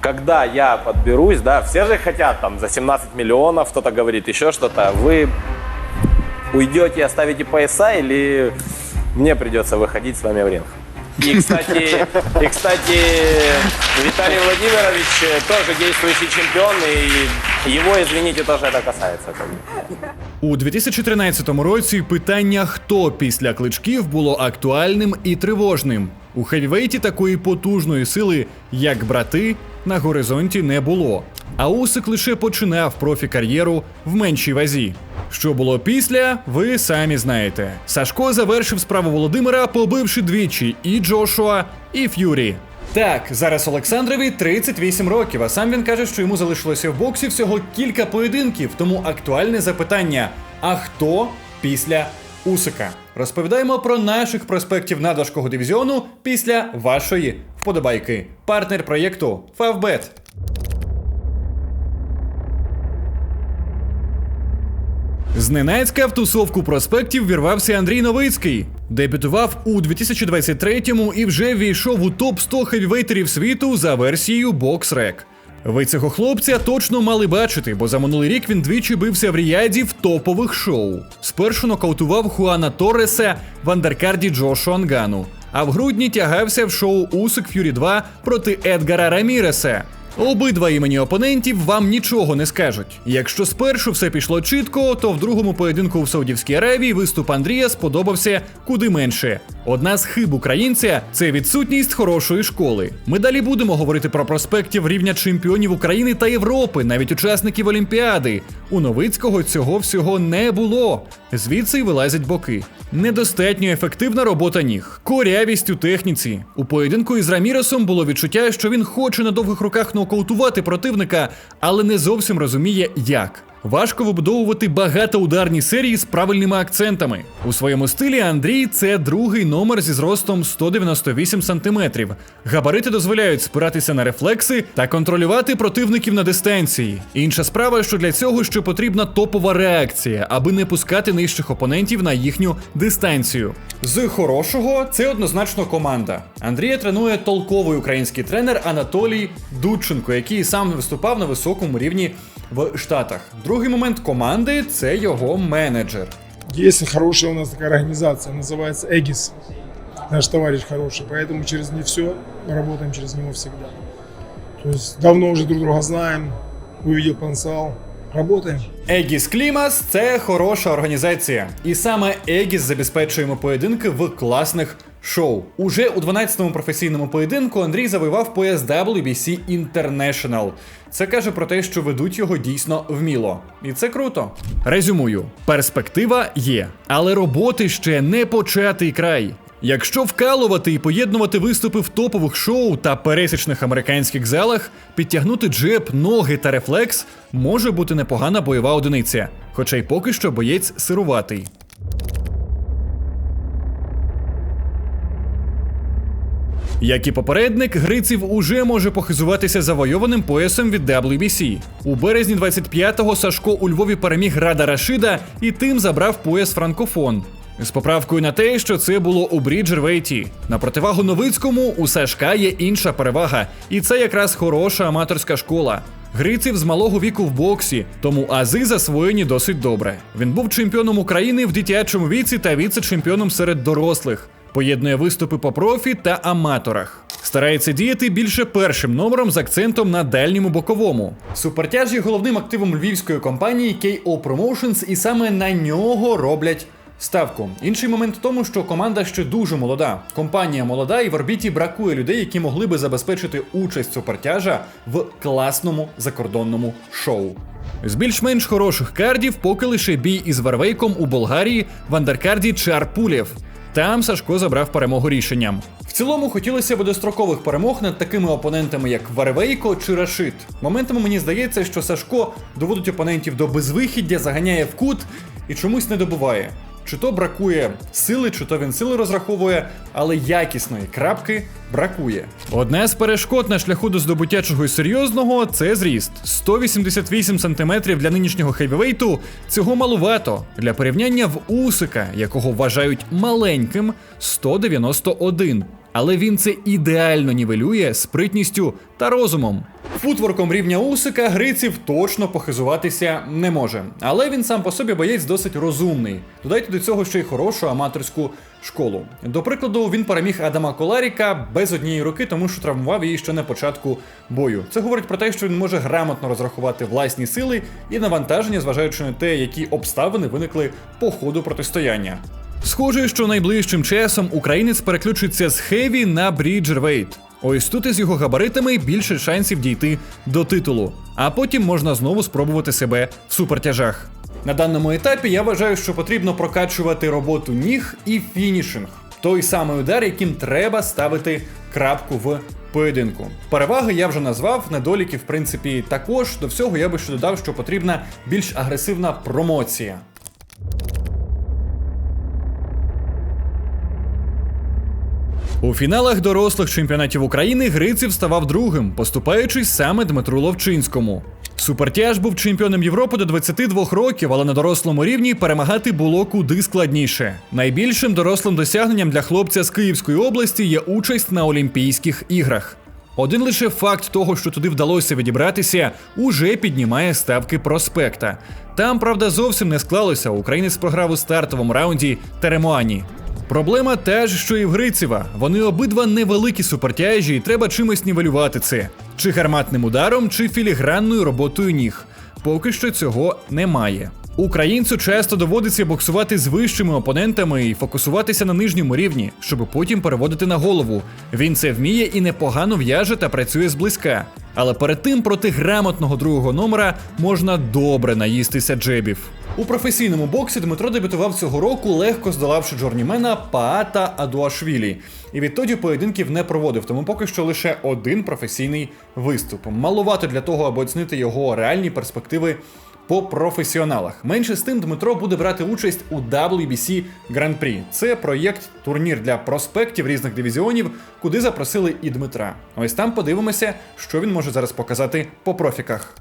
когда я подберусь, да, все же хотят там за 17 миллионов, кто-то говорит еще что-то, вы уйдете и оставите пояса или мне придется выходить с вами в ринг? И, кстати, и, кстати, Виталий Владимирович э, тоже действующий чемпион, и его, извините, тоже это касается. как бы. У 2013 році питання хто після кличків було актуальним і тривожним. У хевівейті такої потужної сили, як брати, на горизонті не було. А Усик лише починав профі-кар'єру в меншій вазі. Що було після, ви самі знаєте. Сашко завершив справу Володимира, побивши двічі і Джошуа, і Ф'юрі. Так, зараз Олександрові 38 років, а сам він каже, що йому залишилося в боксі всього кілька поєдинків, тому актуальне запитання: а хто після Усика? Розповідаємо про наших проспектів надважкого дивізіону після вашої вподобайки. Партнер проєкту Favbet. Зненацька в тусовку проспектів вірвався Андрій Новицький. Дебютував у 2023-му і вже війшов у топ 100 хевівейтерів світу за версією BoxRec. Ви цього хлопця точно мали бачити, бо за минулий рік він двічі бився в Ріаді в топових шоу. Спершу нокаутував Хуана Торреса в андеркарді Джошу Ангану, а в грудні тягався в шоу Усик Ф'юрі 2 проти Едгара Раміреса. Обидва імені опонентів вам нічого не скажуть. Якщо спершу все пішло чітко, то в другому поєдинку в Саудівській Аравії виступ Андрія сподобався куди менше. Одна з хиб українця це відсутність хорошої школи. Ми далі будемо говорити про проспектів рівня чемпіонів України та Європи, навіть учасників Олімпіади. У Новицького цього всього не було. Звідси й вилазять боки. Недостатньо ефективна робота ніг, корявість у техніці. У поєдинку із Раміросом було відчуття, що він хоче на довгих руках нокаутувати противника, але не зовсім розуміє, як. Важко вибудовувати багатоударні серії з правильними акцентами. У своєму стилі Андрій це другий номер зі зростом 198 см. Габарити дозволяють спиратися на рефлекси та контролювати противників на дистанції. Інша справа, що для цього ще потрібна топова реакція, аби не пускати нижчих опонентів на їхню дистанцію. З хорошого це однозначно команда. Андрія тренує толковий український тренер Анатолій Дудченко, який сам виступав на високому рівні в Штатах. Другий момент команди це його менеджер. Есть хорошая у нас такая организация, называется Эгис. Наш товарищ хороший, поэтому через не все, мы работаем через него всегда. То есть давно уже друг друга знаем, увидел потенциал, работаем. Егіс Клімас це хороша організація, і саме Егіс забезпечує йому поєдинки в класних шоу. Уже у 12-му професійному поєдинку Андрій завоював пояс WBC International. Це каже про те, що ведуть його дійсно вміло. І це круто. Резюмую: перспектива є, але роботи ще не початий край. Якщо вкалувати і поєднувати виступи в топових шоу та пересічних американських залах, підтягнути джеб, ноги та рефлекс може бути непогана бойова одиниця, хоча й поки що боєць сируватий. Як і попередник, Гриців уже може похизуватися завойованим поясом від WBC. У березні 25-го Сашко у Львові переміг Рада Рашида і тим забрав пояс Франкофон. З поправкою на те, що це було у Бріджервейті. На противагу Новицькому у Сашка є інша перевага, і це якраз хороша аматорська школа. Гриців з малого віку в боксі, тому ази засвоєні досить добре. Він був чемпіоном України в дитячому віці та віце-чемпіоном серед дорослих. Поєднує виступи по профі та аматорах. Старається діяти більше першим номером з акцентом на дальньому боковому. Супертяж є головним активом львівської компанії KO Promotions, і саме на нього роблять ставку. Інший момент в тому, що команда ще дуже молода. Компанія молода, і в орбіті бракує людей, які могли би забезпечити участь супертяжа в класному закордонному шоу. З більш-менш хороших кардів поки лише бій із Варвейком у Болгарії в андеркарді Чарпулєв. Там Сашко забрав перемогу рішенням. В цілому хотілося б дострокових перемог над такими опонентами, як Варвейко чи Рашид. Моментами мені здається, що Сашко доводить опонентів до безвихіддя, заганяє в кут і чомусь не добуває. Чи то бракує сили, чи то він сили розраховує, але якісної крапки бракує. Одне з перешкод на шляху до здобуття чогось серйозного це зріст. 188 см для нинішнього хевівейту цього малувато. Для порівняння в Усика, якого вважають маленьким, 191. Але він це ідеально нівелює спритністю та розумом. Футворком рівня Усика Гриців точно похизуватися не може. Але він сам по собі боєць досить розумний. Додайте до цього ще й хорошу аматорську школу. До прикладу, він переміг Адама Коларіка без однієї руки, тому що травмував її ще на початку бою. Це говорить про те, що він може грамотно розрахувати власні сили і навантаження, зважаючи на те, які обставини виникли по ходу протистояння. Схоже, що найближчим часом українець переключиться з Хеві на Бріджервейт. Ось тут із його габаритами більше шансів дійти до титулу, а потім можна знову спробувати себе в супертяжах. На даному етапі я вважаю, що потрібно прокачувати роботу ніг і фінішинг. Той самий удар, яким треба ставити крапку в поєдинку. Переваги я вже назвав, недоліки, в принципі, також. До всього я би ще додав, що потрібна більш агресивна промоція. У фіналах дорослих чемпіонатів України Гриців ставав другим, поступаючись саме Дмитру Ловчинському. Супертяж був чемпіоном Європи до 22 років, але на дорослому рівні перемагати було куди складніше. Найбільшим дорослим досягненням для хлопця з Київської області є участь на Олімпійських іграх. Один лише факт того, що туди вдалося відібратися, уже піднімає ставки проспекта. Там, правда, зовсім не склалося. Українець програв у стартовому раунді Теремуані. Проблема та ж, що і в Грицева. Вони обидва невеликі супертяжі, і треба чимось нівелювати це. Чи гарматним ударом, чи філігранною роботою ніг. Поки що цього немає. Українцю часто доводиться боксувати з вищими опонентами і фокусуватися на нижньому рівні, щоб потім переводити на голову. Він це вміє і непогано в'яже та працює зблизька. Але перед тим проти грамотного другого номера можна добре наїстися джебів. У професійному боксі Дмитро дебютував цього року, легко здолавши джорнімена Паата Адуашвілі. І відтоді поєдинків не проводив, тому поки що лише один професійний виступ. Малувато для того, аби оцінити його реальні перспективи по професіоналах. Менше з тим, Дмитро буде брати участь у WBC Grand Prix. Це проєкт турнір для проспектів різних дивізіонів, куди запросили і Дмитра. Ось там подивимося, що він може зараз показати по профіках.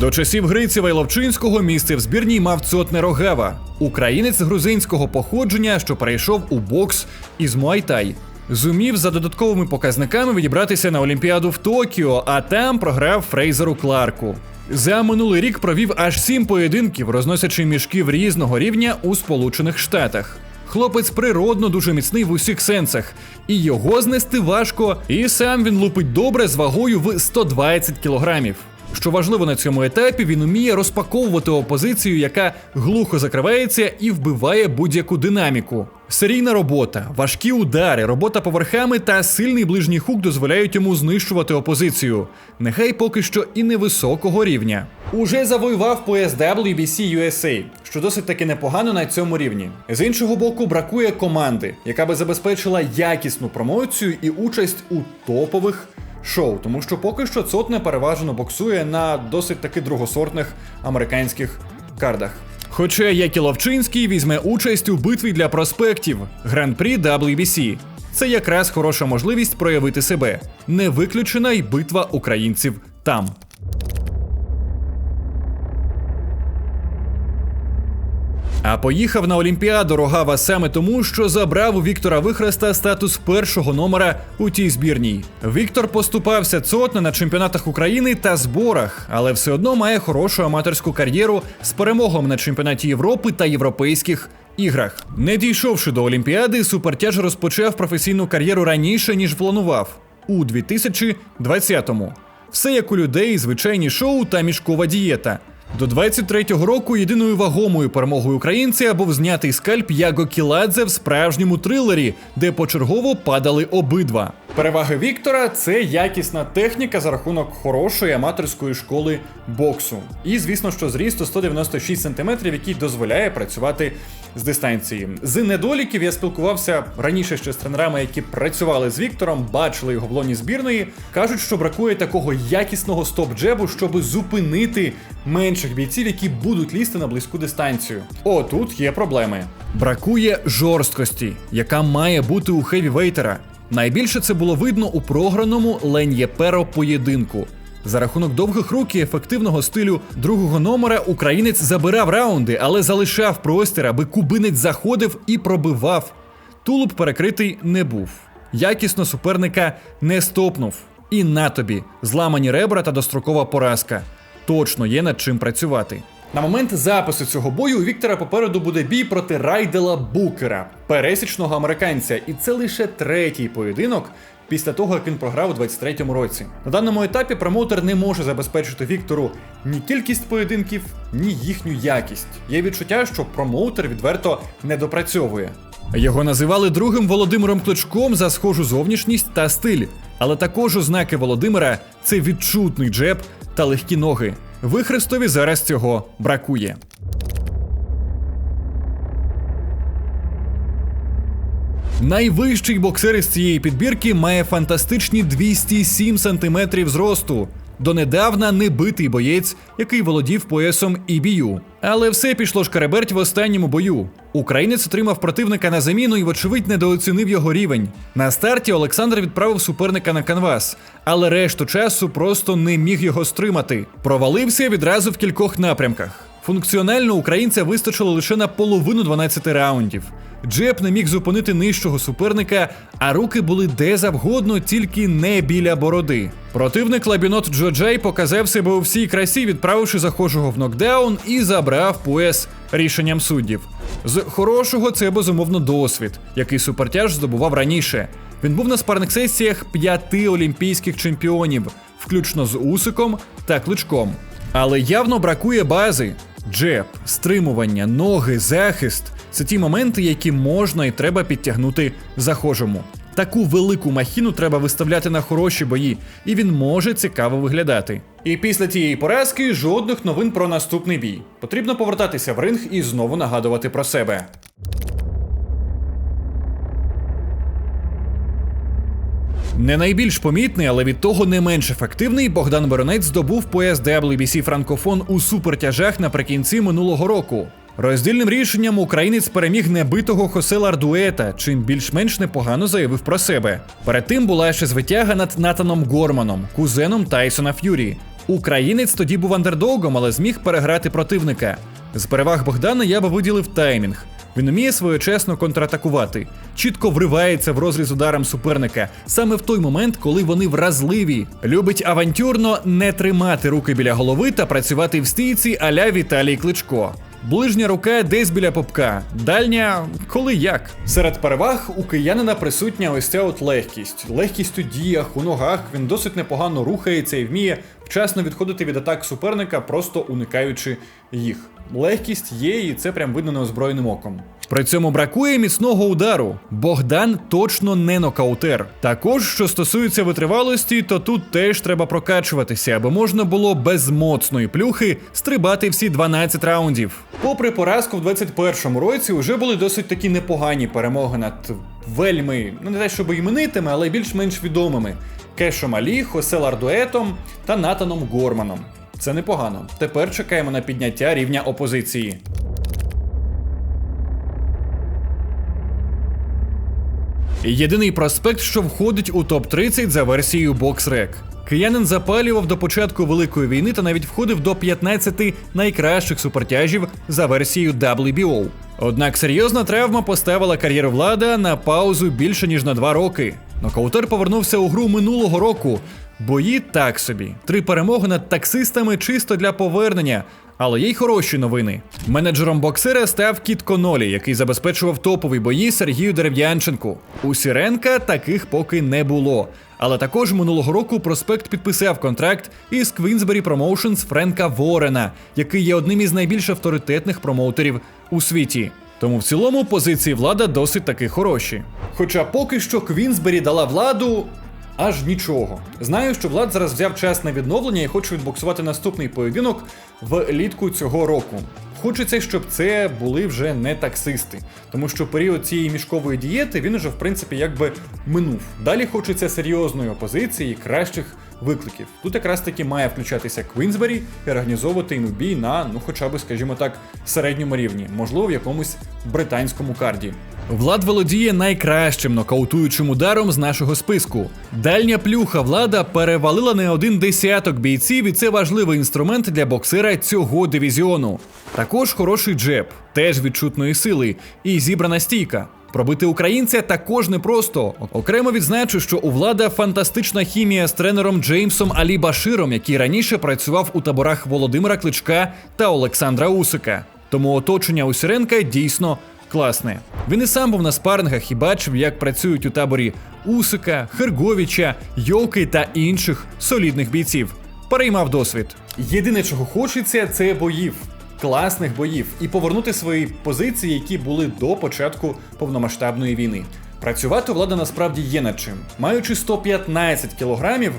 До часів Грицєва і Ловчинського місце в збірній мав Цотне Рогава, українець грузинського походження, що перейшов у бокс із Муайтай. Зумів за додатковими показниками відібратися на Олімпіаду в Токіо, а там програв Фрейзеру Кларку. За минулий рік провів аж сім поєдинків, розносячи мішків різного рівня у Сполучених Штатах. Хлопець природно дуже міцний в усіх сенсах, і його знести важко, і сам він лупить добре з вагою в 120 кілограмів. Що важливо на цьому етапі, він уміє розпаковувати опозицію, яка глухо закривається і вбиває будь-яку динаміку. Серійна робота, важкі удари, робота поверхами та сильний ближній хук дозволяють йому знищувати опозицію. Нехай поки що і невисокого рівня. Уже завоював пояс WBC USA, що досить таки непогано на цьому рівні. З іншого боку, бракує команди, яка би забезпечила якісну промоцію і участь у топових шоу, тому що поки що Цотне переважно боксує на досить таки другосортних американських кардах. Хоча як і Ловчинський візьме участь у битві для проспектів Гран-прі WBC. Це якраз хороша можливість проявити себе. Не виключена й битва українців там. А поїхав на Олімпіаду Рогава саме тому, що забрав у Віктора Вихреста статус першого номера у тій збірній. Віктор поступався цотне на чемпіонатах України та зборах, але все одно має хорошу аматорську кар'єру з перемогами на чемпіонаті Європи та європейських іграх. Не дійшовши до Олімпіади, супертяж розпочав професійну кар'єру раніше ніж планував у 2020-му. Все як у людей, звичайні шоу та мішкова дієта. До 23-го року єдиною вагомою перемогою українця був знятий скальп Яго Кіладзе в справжньому трилері, де почергово падали обидва. Переваги Віктора це якісна техніка за рахунок хорошої аматорської школи боксу. І звісно, що зрісту 196 см, який дозволяє працювати з дистанції. З недоліків я спілкувався раніше ще з тренерами, які працювали з Віктором, бачили його в лоні збірної. кажуть, що бракує такого якісного стоп-джебу, щоб зупинити менших бійців, які будуть лізти на близьку дистанцію. О, тут є проблеми. Бракує жорсткості, яка має бути у хевівейтера. Найбільше це було видно у програному Лен'єперо поєдинку. За рахунок довгих рук і ефективного стилю другого номера українець забирав раунди, але залишав простір, аби кубинець заходив і пробивав. Тулуб перекритий не був. якісно суперника не стопнув. І на тобі зламані ребра та дострокова поразка. Точно є над чим працювати. На момент запису цього бою у Віктора попереду буде бій проти Райдела Букера, пересічного американця, і це лише третій поєдинок після того, як він програв у 23-му році. На даному етапі промоутер не може забезпечити Віктору ні кількість поєдинків, ні їхню якість. Є відчуття, що промоутер відверто не допрацьовує. Його називали другим Володимиром Кличком за схожу зовнішність та стиль, але також ознаки Володимира це відчутний джеб та легкі ноги. Вихрестові зараз цього бракує. Найвищий боксер із цієї підбірки має фантастичні 207 сантиметрів зросту. Донедавна небитий боєць, який володів поясом EBU. Але все пішло шкареберть в останньому бою. Українець отримав противника на заміну і, вочевидь, недооцінив його рівень. На старті Олександр відправив суперника на канвас, але решту часу просто не міг його стримати. Провалився відразу в кількох напрямках. Функціонально українця вистачило лише на половину 12 раундів. Джеб не міг зупинити нижчого суперника, а руки були де завгодно, тільки не біля бороди. Противник Лабінот Джоджей показав себе у всій красі, відправивши захожого в нокдаун і забрав пояс рішенням суддів. З хорошого це безумовно досвід, який супертяж здобував раніше. Він був на спарних сесіях п'яти олімпійських чемпіонів, включно з Усиком та Кличком. Але явно бракує бази. Джеб, стримування, ноги, захист це ті моменти, які можна і треба підтягнути захожому. Таку велику махіну треба виставляти на хороші бої, і він може цікаво виглядати. І після тієї поразки жодних новин про наступний бій. Потрібно повертатися в ринг і знову нагадувати про себе. Не найбільш помітний, але від того не менш ефективний Богдан Боронець здобув пояс WBC Франкофон у супертяжах наприкінці минулого року. Роздільним рішенням українець переміг небитого Хосе Лардуета, чим більш-менш непогано заявив про себе. Перед тим була ще звитяга над Натаном Горманом, кузеном Тайсона Ф'юрі. Українець тоді був андердогом, але зміг переграти противника. З переваг Богдана я би виділив таймінг. Він уміє своєчесно контратакувати, чітко вривається в розріз ударом суперника саме в той момент, коли вони вразливі. Любить авантюрно не тримати руки біля голови та працювати в стійці аля Віталій Кличко. Ближня рука десь біля попка, дальня коли як. Серед переваг у киянина присутня ось ця от легкість. Легкість у діях, у ногах, він досить непогано рухається і вміє вчасно відходити від атак суперника, просто уникаючи їх. Легкість є, і це прям видно неозброєним оком. При цьому бракує міцного удару. Богдан точно не нокаутер. Також, що стосується витривалості, то тут теж треба прокачуватися, аби можна було без моцної плюхи стрибати всі 12 раундів. Попри поразку в 21-му році, вже були досить такі непогані перемоги над вельми, ну не те, щоб іменитими, але більш-менш відомими. Кешом Алі, Хосе Лардуетом та Натаном Горманом. Це непогано. Тепер чекаємо на підняття рівня опозиції. Єдиний проспект, що входить у топ-30 за версією BoxRec. Киянин запалював до початку Великої війни та навіть входив до 15 найкращих супертяжів за версією WBO. Однак серйозна травма поставила кар'єру влада на паузу більше ніж на два роки. Нокаутер повернувся у гру минулого року. Бої так собі. Три перемоги над таксистами чисто для повернення. Але є й хороші новини. Менеджером боксера став Кіт Конолі, який забезпечував топові бої Сергію Дерев'янченку. У Сіренка таких поки не було. Але також минулого року проспект підписав контракт із Queensberry Promotions Френка Ворена, який є одним із найбільш авторитетних промоутерів у світі. Тому в цілому позиції влада досить таки хороші. Хоча поки що Квінсбері дала владу аж нічого. Знаю, що Влад зараз взяв час на відновлення і хоче відбоксувати наступний поєдинок влітку цього року. Хочеться, щоб це були вже не таксисти, тому що період цієї мішкової дієти він уже в принципі якби минув. Далі хочеться серйозної опозиції і кращих викликів. Тут якраз таки має включатися Квінсбері і організовувати йому бій на, ну хоча б, скажімо так, середньому рівні, можливо, в якомусь британському карді. Влад володіє найкращим нокаутуючим ударом з нашого списку. Дальня плюха влада перевалила не один десяток бійців, і це важливий інструмент для боксера цього дивізіону. Також хороший джеб, теж відчутної сили, і зібрана стійка. Пробити українця також непросто. Окремо відзначу, що у влада фантастична хімія з тренером Джеймсом Алі Баширом, який раніше працював у таборах Володимира Кличка та Олександра Усика. Тому оточення у Сіренка дійсно класне. Він і сам був на спарингах і бачив, як працюють у таборі Усика, Херговіча, Йоки та інших солідних бійців. Переймав досвід. Єдине, чого хочеться, це боїв. Класних боїв і повернути свої позиції, які були до початку повномасштабної війни. Працювати влада насправді є над чим. Маючи 115 кілограмів,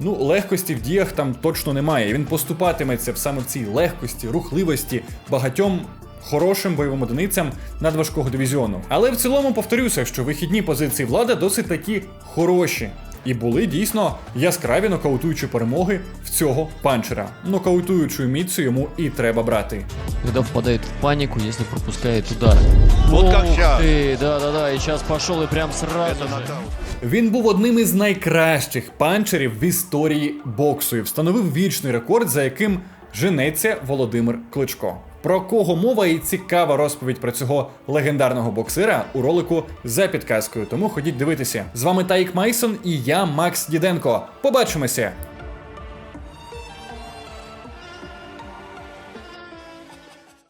ну легкості в діях там точно немає. Він поступатиметься саме в цій легкості, рухливості багатьом хорошим бойовим одиницям надважкого дивізіону. Але в цілому повторюся, що вихідні позиції влада досить такі хороші. І були дійсно яскраві нокаутуючі перемоги в цього панчера. Нокаутуючою міцю йому і треба брати. Когда впадает в панику, если пропускает удар. Вот как щас. ты, да-да-да, и сейчас пошел и прям сразу же. Він був одним із найкращих панчерів в історії боксу і встановив вічний рекорд, за яким женеться Володимир Кличко. Про кого мова і цікава розповідь про цього легендарного боксера у ролику за підказкою. Тому ходіть дивитися. З вами Таїк Майсон і я Макс Діденко. Побачимося!